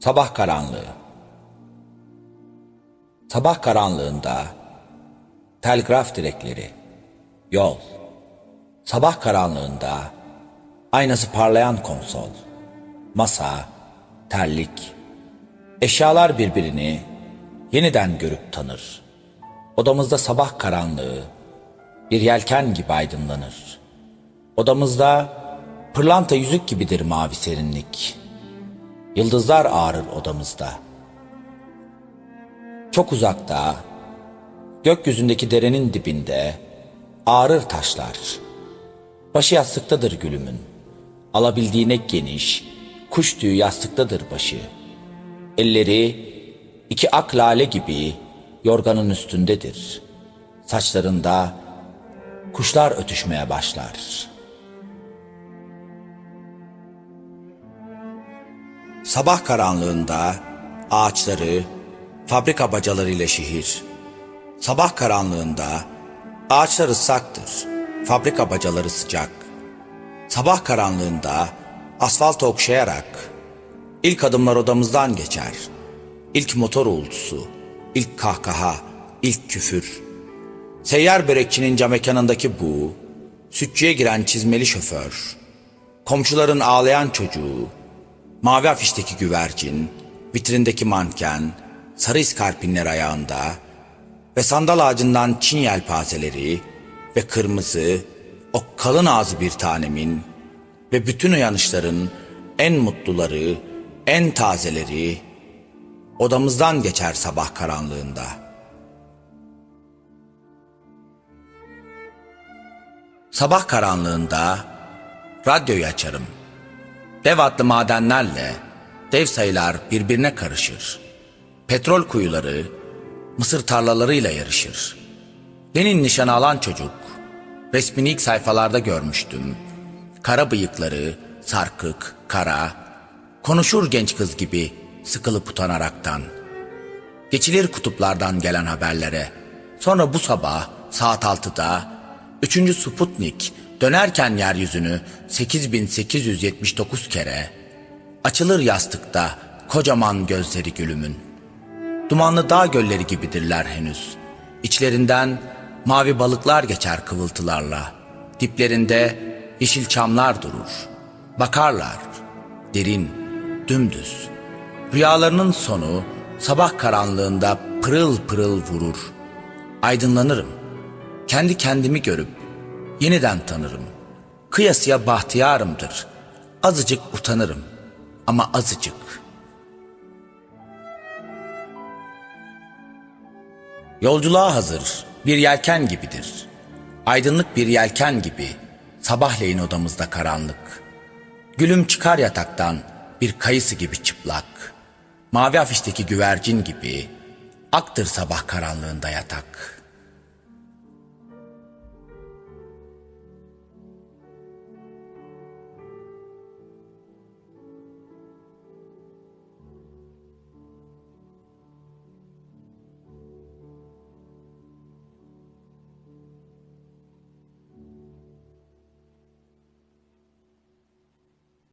Sabah karanlığı. Sabah karanlığında telgraf direkleri, yol. Sabah karanlığında aynası parlayan konsol, masa, terlik. Eşyalar birbirini yeniden görüp tanır. Odamızda sabah karanlığı bir yelken gibi aydınlanır. Odamızda pırlanta yüzük gibidir mavi serinlik. Yıldızlar ağrır odamızda. Çok uzakta, gökyüzündeki derenin dibinde ağrır taşlar. Başı yastıktadır gülümün. Alabildiğine geniş, kuş tüyü yastıktadır başı. Elleri iki ak lale gibi yorganın üstündedir. Saçlarında kuşlar ötüşmeye başlar. Sabah karanlığında ağaçları fabrika bacalarıyla şehir. Sabah karanlığında ağaçlar ıslaktır, fabrika bacaları sıcak. Sabah karanlığında asfalt okşayarak ilk adımlar odamızdan geçer. İlk motor uğultusu, ilk kahkaha, ilk küfür. Seyyar börekçinin cam mekanındaki bu, sütçüye giren çizmeli şoför, komşuların ağlayan çocuğu, mavi afişteki güvercin, vitrindeki manken, sarı iskarpinler ayağında ve sandal ağacından çin yelpazeleri ve kırmızı, o kalın ağzı bir tanemin ve bütün uyanışların en mutluları, en tazeleri odamızdan geçer sabah karanlığında. Sabah karanlığında radyoyu açarım. Dev adlı madenlerle dev sayılar birbirine karışır. Petrol kuyuları mısır tarlalarıyla yarışır. Lenin nişanı alan çocuk resmini ilk sayfalarda görmüştüm. Kara bıyıkları, sarkık, kara, konuşur genç kız gibi sıkılıp utanaraktan. Geçilir kutuplardan gelen haberlere. Sonra bu sabah saat 6'da 3. Sputnik dönerken yeryüzünü 8879 kere açılır yastıkta kocaman gözleri gülümün. Dumanlı dağ gölleri gibidirler henüz. İçlerinden mavi balıklar geçer kıvıltılarla. Diplerinde yeşil çamlar durur. Bakarlar. Derin, dümdüz. Rüyalarının sonu sabah karanlığında pırıl pırıl vurur. Aydınlanırım. Kendi kendimi görüp yeniden tanırım. Kıyasıya bahtiyarımdır. Azıcık utanırım ama azıcık. Yolculuğa hazır bir yelken gibidir. Aydınlık bir yelken gibi sabahleyin odamızda karanlık. Gülüm çıkar yataktan bir kayısı gibi çıplak. Mavi afişteki güvercin gibi aktır sabah karanlığında yatak.''